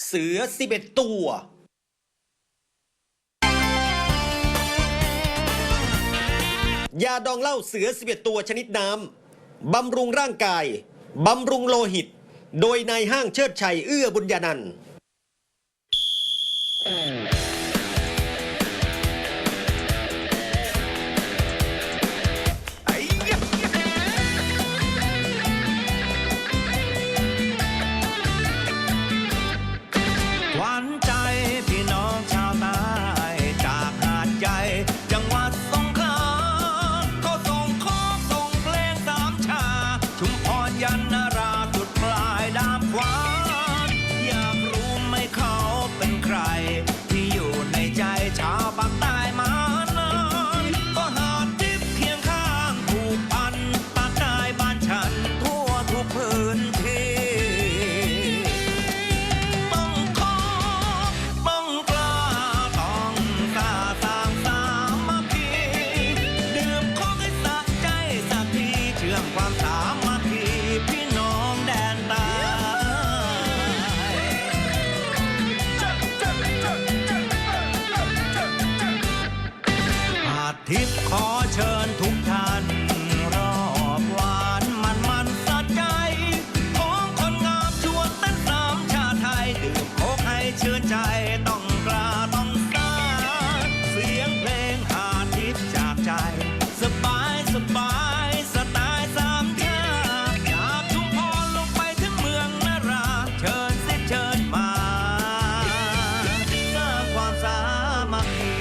เสือ11ตัว ยาดองเหล้าเสือ11ตัวชนิดน้ำ บำรุงร่างกาย บำรุงโลหิต โดยนายห้างเชิดชัยเอื้อบุญญานันท์ พรยันนารา ทิพย์ขอเชิญทุกท่านรอบวานมันมันสะใจ ของคนงามชวนเต้นตามชาไทย ดื่มโคกให้เชื่อใจต้องกลาต้องก้าเสียงเพลงหาทิพย์จากใจ สบายสบายสไตล์สามชาจากชุมพรลงไปถึงเมืองนราเชิญสิเชิญมาสร้างความสามัคคี